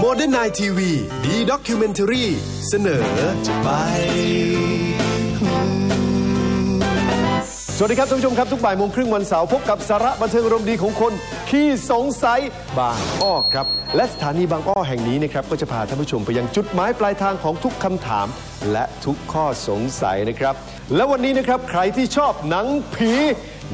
โมเดิร์นไนทีวีดีด็อกิวเมนทรีเสนอไปสวัสดีครับท่านผู้ชมครับ ทุกบ่ายโมงครึ่งวันเสาร์พบกับสาระบันเทิงรมณ์ดีของคนขี้สงสัยบางอ้อครับ และสถานีบางอ้อแห่งนี้นะครับก็จะพาท่านผู้ชมไปยังจุดหมายปลายทางของทุกคำถาม และทุกข้อสงสัยนะครับ และวันนี้นะครับใครที่ชอบหนังผี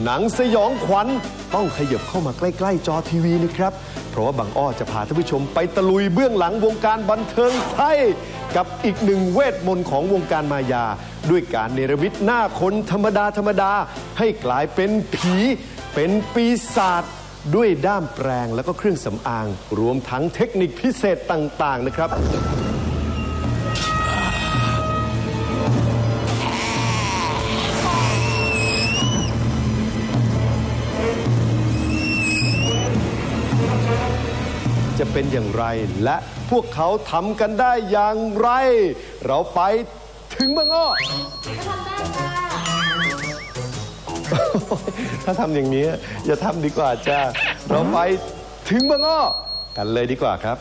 หนังสยองขวัญต้องขยับเข้ามาใกล้ ๆ จอทีวีนะครับ เพราะว่าบางอ้อจะพาท่านผู้ชมไปตะลุยเบื้องหลังวงการบันเทิงไทย กับอีกหนึ่งเวทมนต์ของวงการมายา ด้วยการเนรมิตหน้าคนธรรมดาธรรมดา ให้กลายเป็นผี เป็นปีศาจด้วยด้ามแปรงแล้วก็เครื่องสำอาง รวมทั้งเทคนิคพิเศษต่าง ๆ นะครับ จะเป็นอย่างไร และพวกเขาทำกันได้อย่างไร เราไปถึงบางอ้อถ้าทำอย่างนี้อย่าทำดีกว่าจ้าเราไปถึงบางอ้อกันเลยดีกว่าครับ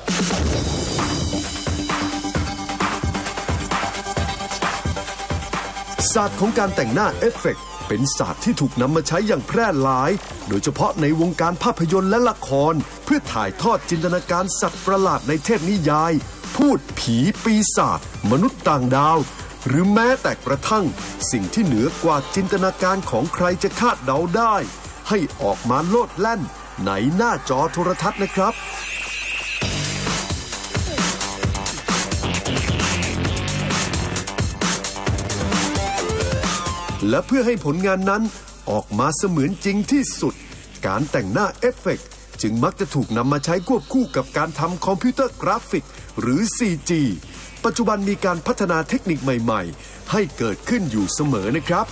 ศาสตร์ของการแต่งหน้าเอฟเฟกต์ เป็นศาสตร์ที่ถูกนำมาใช้อย่างแพร่หลาย โดยเฉพาะในวงการภาพยนตร์และละคร เพื่อถ่ายทอดจินตนาการสัตว์ประหลาดในเทพนิยาย พูดผีปีศาจมนุษย์ต่างดาว หรือแม้แต่กระทั่ง สิ่งที่เหนือกว่าจินตนาการของใครจะคาดเดาได้ ให้ออกมาโลดแล่นในหน้าจอโทรทัศน์นะครับ และเพื่อให้ผลงานนั้นออกมาเสมือนจริงที่สุด การแต่งหน้าเอฟเฟกต์จึงมักจะถูกนำมาใช้ควบคู่กับการทำคอมพิวเตอร์กราฟิก หรือ CG ปัจจุบันมีการพัฒนาเทคนิคใหม่ ๆ ให้เกิดขึ้นอยู่เสมอนะครับ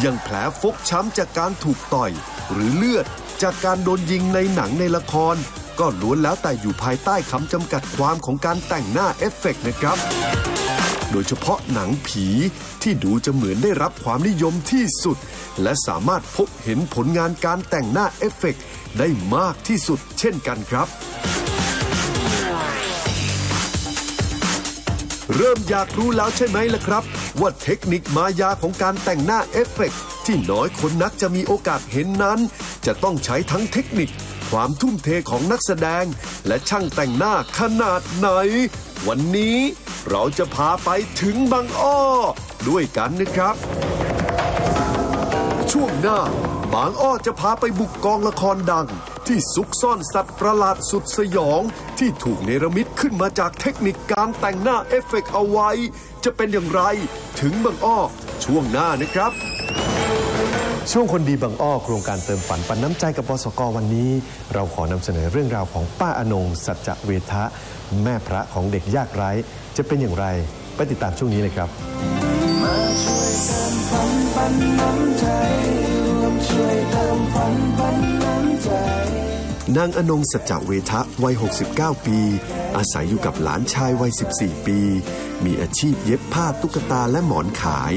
อย่างแผลฟกช้ำจากการถูกต่อย หรือเลือดจากการโดนยิงในหนังในละคร ก็ล้วนแล้วแต่อยู่ภายใต้คำจำกัดความของการแต่งหน้าเอฟเฟกต์นะครับ โดยเฉพาะหนังผีที่ดูจะเหมือนได้รับความนิยมที่สุด และสามารถพบเห็นผลงานการแต่งหน้าเอฟเฟกต์ได้มากที่สุดเช่นกันครับ เริ่มอยากรู้แล้วใช่ไหมล่ะครับ ว่าเทคนิคมายาของการแต่งหน้าเอฟเฟกต์ที่น้อยคนนักจะมีโอกาสเห็นนั้น จะต้องใช้ทั้งเทคนิค ความทุ่มเทของนักแสดง และช่างแต่งหน้าขนาดไหน วันนี้เราจะพาไปถึงบางอ้อ ด้วยกันนะครับ ช่วงหน้าบางอ้อจะพาไปบุกกองละครดัง ที่ซุกซ่อนสัตว์ประหลาดสุดสยอง ที่ถูกเนรมิตขึ้นมาจากเทคนิคการแต่งหน้าเอฟเฟกต์เอาไว้ จะเป็นอย่างไร ถึงบางอ้อ ช่วงหน้านะครับ ช่วงคนดีบางอ้อโครงการเติมฝันปันน้ำใจกับปสกวันนี้ เราขอนำเสนอเรื่องราวของป้าอนงสัจจเวทะ แม่พระของเด็กยากไร้ จะเป็นอย่างไรไปติดตามช่วงนี้เลยครับ มาช่วยเติมฝันปันน้ำใจ นางอนงสัจจเวทะวัย 69 ปี อาศัยอยู่กับหลานชายวัย 14 ปี มีอาชีพเย็บผ้าตุ๊กตาและหมอนขาย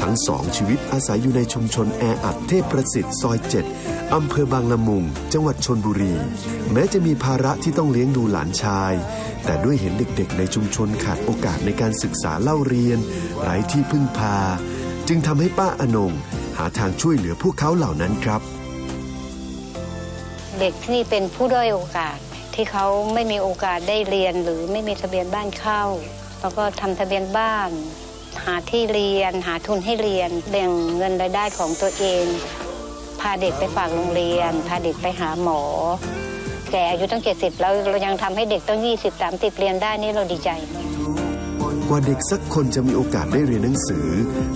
ทั้งสองชีวิตอาศัยอยู่ในชุมชนแออัดเทพประสิทธิ์ซอย 7 อำเภอบางละมุง จังหวัดชนบุรี แม้จะมีภาระที่ต้องเลี้ยงดูหลานชาย แต่ด้วยเห็นเด็กๆ ในชุมชนขาดโอกาสในการศึกษาเล่าเรียน ไร้ที่พึ่งพา จึงทำให้ป้าอนงหาทางช่วยเหลือพวกเขาเหล่านั้นครับ เด็กที่เป็นผู้ด้อยโอกาส ที่เขาไม่มีโอกาสได้เรียนหรือไม่มีทะเบียนบ้านเข้า แล้วก็ทำทะเบียนบ้าน หาที่เรียน หาทุนให้เรียนแบ่งเงินรายได้ของตัวเอง พาเด็กไปฝากโรงเรียน พาเด็กไปหาหมอ แก่อายุตั้ง 70 แล้วเรายังทำให้เด็กตั้ง 20 30 เรียนได้นี่เราดีใจ ว่าเด็กสักคนจะมีโอกาสได้เรียนหนังสือ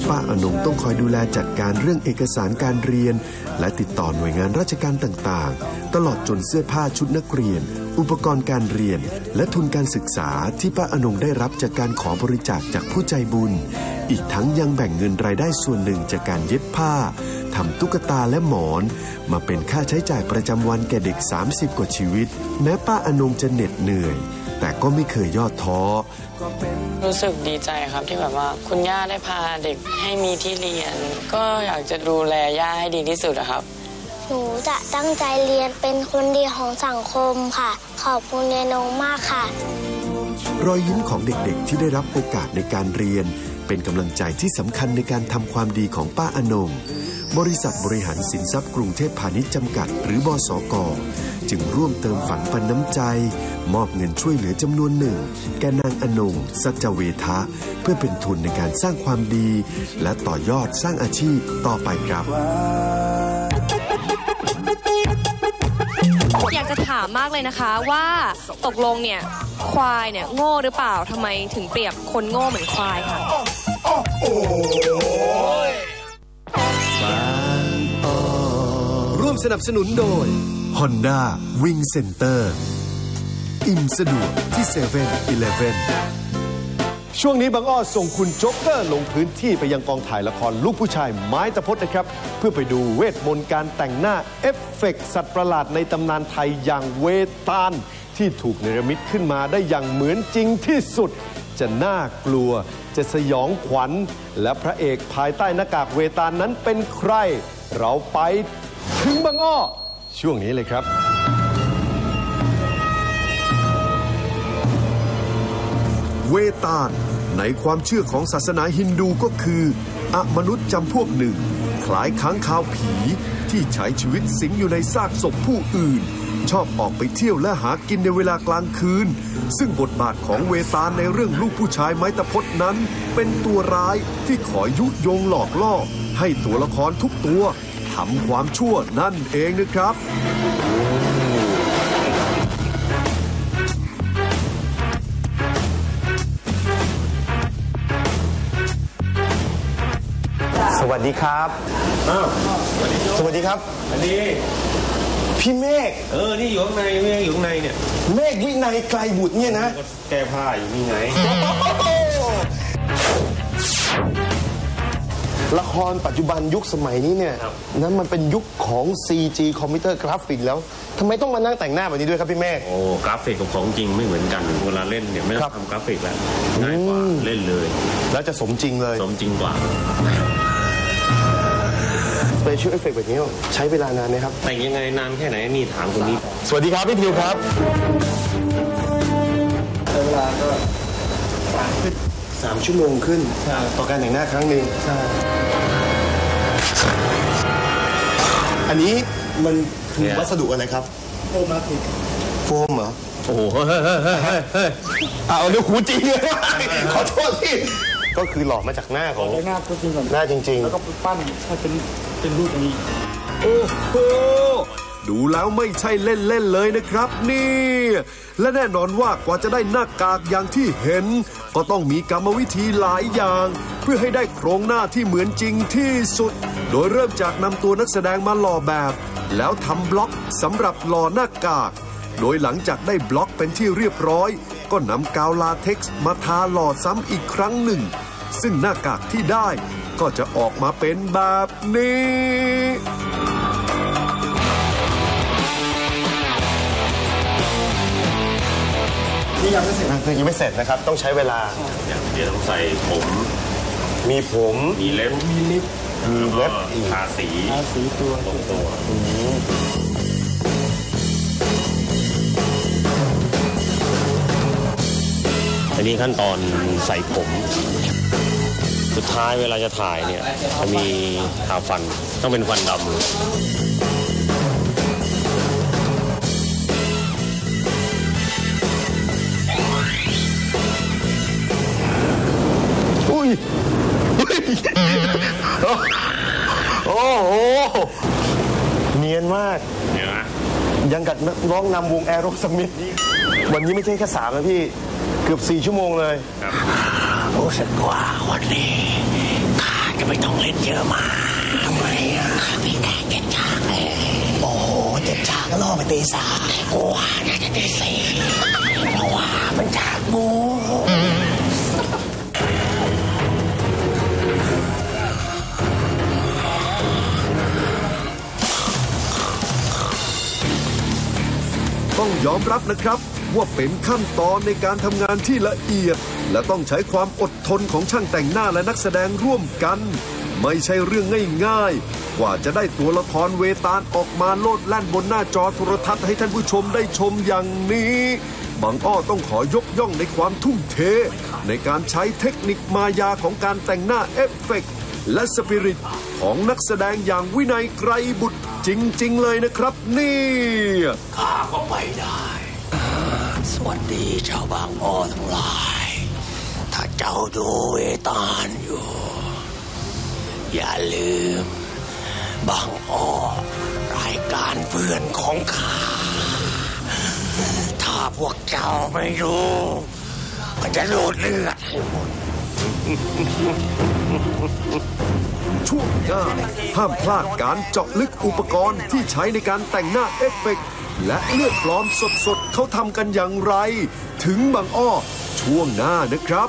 ป้าอนงต้องคอยดูแลจัดการเรื่องเอกสารการเรียน และติดต่อหน่วยงานราชการต่างๆ ตลอดจนเสื้อผ้าชุดนักเรียน อุปกรณ์การเรียน และทุนการศึกษาที่ป้าอนงได้รับจากการขอบริจาคจากผู้ใจบุญ อีกทั้งยังแบ่งเงินรายได้ส่วนหนึ่งจากการเย็บผ้าทำตุ๊กตาและหมอน มาเป็นค่าใช้จ่ายประจำวันแก่เด็ก 30 กว่าชีวิต แม้ป้าอนงจะเหน็ดเหนื่อย แต่ก็ไม่เคยย่อท้อ รู้สึกดีใจครับที่แบบว่า คุณย่าได้พาเด็กให้มีที่เรียน ก็อยากจะดูแลย่าให้ดีที่สุดอะครับพหนูจะตั้งใจเรียนเป็นคนดีของสังคมค่ะ ขอบคุณยายนงมากค่ะ รอยยิ้มของเด็กๆ ที่ได้รับโอกาสในการเรียน เป็นกำลังใจที่สำคัญในการทำความดีของป้าอนง บริษัทบริหารสินทรัพย์กรุงเทพพาณิชย์จำกัด หรือบสกจึงร่วมเติมฝันปันน้ำใจ มอบเงินช่วยเหลือจำนวนหนึ่ง แก่นางอนงสัจเวทะ เพื่อเป็นทุนในการสร้างความดี และต่อยอดสร้างอาชีพต่อไปครับอยากจะถามมากเลยนะคะว่าตกลงเนี่ยควายเนี่ยโง่หรือเปล่าทำไมถึงเปรียบคนโง่เหมือนควายค่ะ วมสนับสนุนโดย Honda Wing Center อิ่มสะดวกที่7 e เ e ่ e อช่วงนี้บางอ้อส่งคุณโจ๊กเกอร์ลงพื้นที่ไปยังกองถ่ายละครลูกผู้ชายไม้ตะพดนะครับ เพื่อไปดูเวทมนต์การแต่งหน้าเอฟเฟกต์สัตว์ประหลาดในตำนานไทยอย่างเวตาล ที่ถูกเนรมิตขึ้นมาได้อย่างเหมือนจริงที่สุด จะน่ากลัว จะสยองขวัญ และพระเอกภายใต้หน้ากากเวตาลนั้นเป็นใคร เราไป ถึงบางอ้อ ช่วงนี้เลยครับ เวตาลในความเชื่อของศาสนาฮินดูก็คืออมนุษย์จำพวกหนึ่ง คล้ายค้างคาวผีที่ใช้ชีวิตสิงอยู่ในซากศพผู้อื่น ชอบออกไปเที่ยวและหากินในเวลากลางคืน ซึ่งบทบาทของเวตาลในเรื่องลูกผู้ชายไม้ตะพดนั้น เป็นตัวร้ายที่ขอยุยงหลอกล่อ ให้ตัวละครทุกตัว ทำความชั่วนั่นเองนะครับ สวัสดีครับสวัสดีครับ อันนี้ พี่เมฆเออ นี่อยู่ข้างในไม่ใช่อยู่ข้างในเนี่ย เมฆวินัยไกลบุตรเนี่ยนะ ก็แก้ผ้าอยู่นี่ไง ละครปัจจุบันยุคสมัยนี้เนี่ยครับนั้นมันเป็นยุคของ CG คอมพิวเตอร์กราฟิกแล้วทำไมต้องมานั่งแต่งหน้าแบบนี้ด้วยครับพี่เมฆโอ้กราฟิกกับของจริงไม่เหมือนกันเวลาเล่นเนี่ยไม่ต้ครัอบงทำกราฟิกแล้วง่ายกว่าอืมเล่นเลย แล้วจะสมจริงเลยสมจริงกว่าสเปเชียลเอฟเฟกแบบนี้ใช้เวลานานไหมครับ แต่งยังไงนานแค่ไหนนี่ถามคนนี้ สวัสดีครับ พี่ทิวครับใช้เวลาก็ สามชั่วโมงขึ้นต่อการแต่งหน้าครั้งหนึ่งอันนี้มันคือเนี่ย วัสดุอะไรครับ โฟมมาติกโฟมเหรอโอ้โหเฮ้ยเฮ้ยเฮ้ยเฮ้ยเฮ้ยเอาเรื่องหูจริงเลยขอโทษพี่ ก็คือหล่อมาจากหน้าของหน้าก็จริงก่อนหน้าจริงแล้วก็ปั้นให้เป็นเป็นรูปอย่างนี้ โอ้โห ดูแล้วไม่ใช่เล่นๆเลยนะครับ นี่ และแน่นอนว่ากว่าจะได้หน้ากากอย่างที่เห็น ก็ต้องมีกรรมวิธีหลายอย่าง เพื่อให้ได้โครงหน้าที่เหมือนจริงที่สุด โดยเริ่มจากนำตัวนักแสดงมาหล่อแบบ แล้วทำบล็อกสำหรับหล่อหน้ากาก โดยหลังจากได้บล็อกเป็นที่เรียบร้อย ก็นำกาวลาเท็กซ์มาทาหล่อซ้ำอีกครั้งหนึ่ง ซึ่งหน้ากากที่ได้ก็จะออกมาเป็นแบบนี้ นี่ยังไม่เสร็จยังไม่เสร็จนะครับ ต้องใช้เวลา อย่างเดียวต้องใส่ผมมีผมมีเล็บมีลิฟต์มีเล็บอีกทาสีทาสีตัวตรงตัวอันนี้ขั้นตอนใส่ผม สุดท้ายเวลาจะถ่ายเนี่ยจะมีทาฟันต้องเป็นฟันดำ นักร้องนำวงแอโรสมิธวันนี้ไม่ใช่แค่สามนะพี่ เกือบสี่ชั่วโมงเลยรู้สึกว่าวันนี้ข้าจะไม่ต้องเล่นเยอะมากทำไมอะข้ามีแค่เจ็ดฉากเลยโอ้โหเจ็ดฉากก็ล่อไปตีสามกูว่าน่าจะตีสี่เพราะว่ามันฉากบู ต้องยอมรับนะครับ ว่าเป็นขั้นตอนในการทำงานที่ละเอียด และต้องใช้ความอดทนของช่างแต่งหน้าและนักแสดงร่วมกัน ไม่ใช่เรื่องง่ายๆ กว่าจะได้ตัวละครเวตาลออกมาโลดแล่นบนหน้าจอโทรทัศน์ให้ท่านผู้ชมได้ชมอย่างนี้บางอ้อต้องขอยกย่องในความทุ่มเท ในการใช้เทคนิคมายาของการแต่งหน้าเอฟเฟกต์ และสปิริตของนักแสดงอย่างวินัยไกรบุตรจริง ๆ เลยนะครับเนี่ยข้าก็ไปได้ สวัสดีชาวบางอ้อทั้งหลาย ถ้าเจ้าดูเวตาลอยู่ อย่าลืม บางอ้อรายการเพื่อนของข้า ถ้าพวกเจ้าไม่รู้ก็จะดูดเลือดให้หมด ช่วงหน้าห้ามพลาดการเจาะลึกอุปกรณ์ที่ใช้ในการแต่งหน้าเอฟเฟกต์และเลือดปลอมสดๆเขาทำกันอย่างไร ถึงบางอ้อช่วงหน้านะครับ